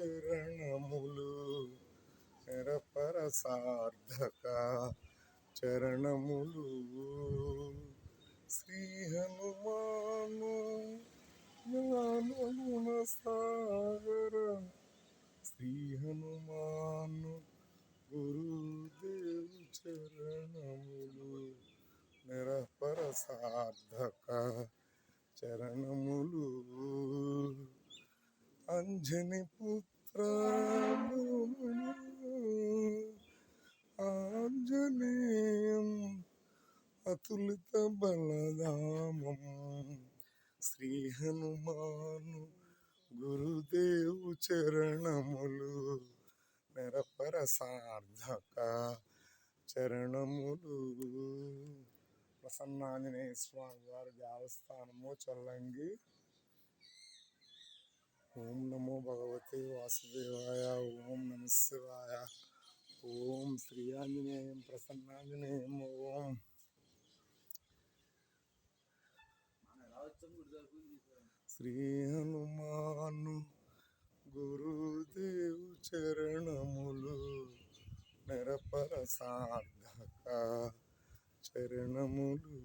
చరణములు. నిరపర సార్థక చరణములు. శ్రీ హనుమాను జ్ఞానగుణ సాగర. శ్రీ హనుమాను గురుదేవు చరణములు. నిరపర సార్థక చరణములు. అంజని పుత్ర ఆంజనేయం అతులిత బలధామం. శ్రీ హనుమాను గురుదేవు చరణములు. నిరపర సార్థక చరణములు. ప్రసన్నాంజనేయ స్వామి వారి దేవస్థానము చల్లంగి ఓం నమో భగవతే వాసుదేవాయ ఓం నమ శివాయ ఓం శ్రీ ఆంజనేయం ప్రసన్నాంజనేయం ఓం. శ్రీ హనుమాను గురుదేవు చరణములు నిరపర సాధక చరణములు.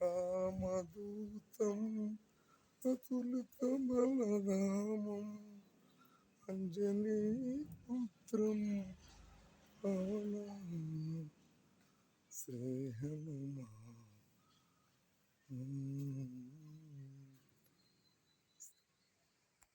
రామదూతం అతులిత బలరామం అంజనీ పుత్రం పవనం శ్రీ హనుమా